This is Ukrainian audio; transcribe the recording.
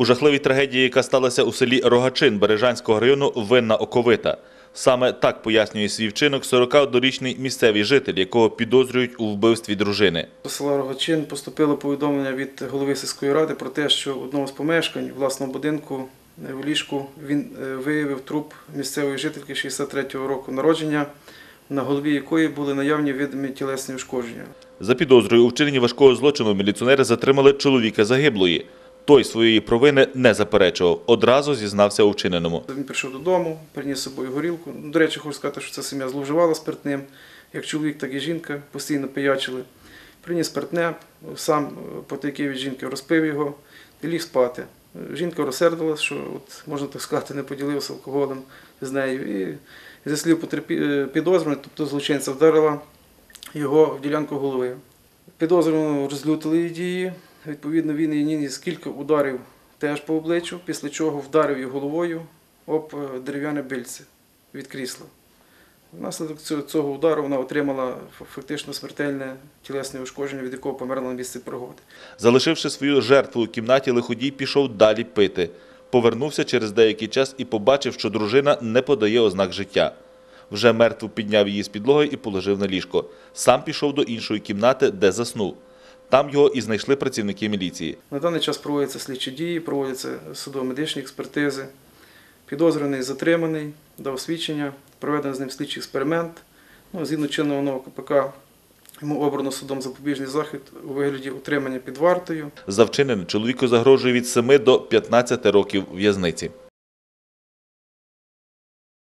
У жахливій трагедії, яка сталася у селі Рогачин Бережанського району, винна оковита. Саме так пояснює свій вчинок 41-річний місцевий житель, якого підозрюють у вбивстві дружини. До села Рогачин поступило повідомлення від голови сільської ради про те, що в одному з помешкань власного будинку е, в ліжку він е, виявив труп місцевої жительки 63-го року народження, на голові якої були наявні видимі тілесні ушкодження. За підозрою у вчиненні важкого злочину міліціонери затримали чоловіка загиблої. Той своєї провини не заперечував, одразу зізнався у вчиненому. Він прийшов додому, приніс з собою горілку. До речі, хочу сказати, що ця сім'я зловживала спиртним. Як чоловік, так і жінка постійно пиячили. Приніс спиртне, сам е, потайки від жінки розпив його і ліг спати. Жінка розсердилась, що, от, можна так сказати, не поділився алкоголем з нею. І зі слів е, підозрюваного, тобто злочинця, вдарила його в ділянку голови. Підозрюваного розлютили її дії. Відповідно, він її ніс кілька ударів теж по обличчю, після чого вдарив її головою об е, дерев'яне бильце від крісла. Внаслідок цього удару вона отримала фактично смертельне тілесне ушкодження, від якого померла на місці пригоди. Залишивши свою жертву у кімнаті, лиходій пішов далі пити. Повернувся через деякий час і побачив, що дружина не подає ознак життя. Вже мертву підняв її з підлоги і положив на ліжко. Сам пішов до іншої кімнати, де заснув. Там його і знайшли працівники міліції. На даний час проводяться слідчі дії, проводяться судово-медичні експертизи. Підозрюваний затриманий, дав свідчення, проведено з ним слідчий експеримент. Ну, згідно чинного нового КПК, йому обрано судом запобіжний захід у вигляді утримання під вартою. За вчинене чоловіку загрожує від 7 до 15 років в'язниці.